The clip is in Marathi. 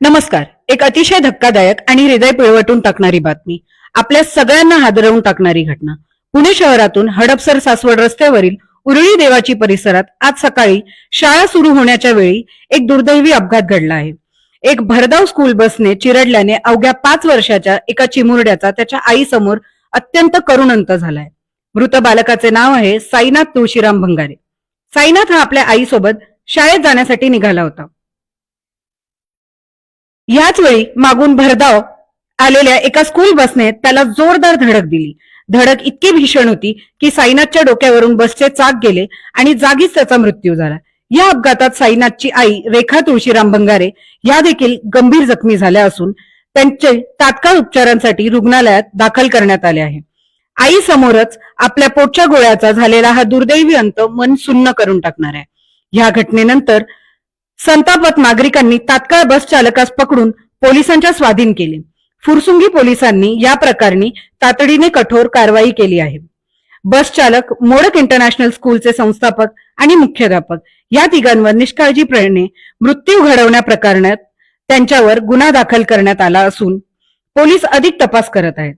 नमस्कार. एक अतिशय धक्कादायक आणि हृदय पिळवटून टाकणारी बातमी. आपल्या सगळ्यांना हादरवून टाकणारी घटना. पुणे शहरातून हडपसर सासवड रस्त्यावरील उरळी देवाची परिसरात आज सकाळी शाळा सुरू होण्याच्या वेळी एक दुर्दैवी अपघात घडला आहे. एक भरधाव स्कूल बसने चिरडल्याने अवघ्या पाच वर्षाच्या एका चिमुरड्याचा त्याच्या आईसमोर अत्यंत करुण अंत झालाय. मृत बालकाचे नाव आहे साईनाथ तुळशीराम भंगारे. साईनाथ हा आपल्या आईसोबत शाळेत जाण्यासाठी निघाला होता. याच वेळी मागून भरधाव आलेल्या एका स्कूल बसने त्याला जोरदार धडक दिली. धडक इतकी भीषण होती की साईनाथच्या डोक्यावरून बसचे चाक गेले आणि जागीच त्याचा मृत्यू झाला. या अपघातात साईनाथची आई रेखा तुळशीराम भंगारे या देखील गंभीर जखमी झाल्या असून त्यांचे तात्काळ उपचारांसाठी रुग्णालयात दाखल करण्यात आले आहे. आई समोरच आपल्या पोटच्या गोळ्याचा झालेला हा दुर्दैवी अंत मन सुन्न करून टाकणार आहे. या घटनेनंतर संतापत नागरिकांनी तात्काळ बस चालकास पकडून पोलिसांच्या स्वाधीन केले. फुरसुंगी पोलिसांनी या प्रकरणी तातडीने कठोर कारवाई केली आहे. बस चालक मोडक इंटरनॅशनल स्कूलचे संस्थापक आणि मुख्याध्यापक या तिघांवर निष्काळजीपणे मृत्यू घडवण्या प्रकरणात त्यांच्यावर गुन्हा दाखल करण्यात आला असून पोलीस अधिक तपास करत आहेत.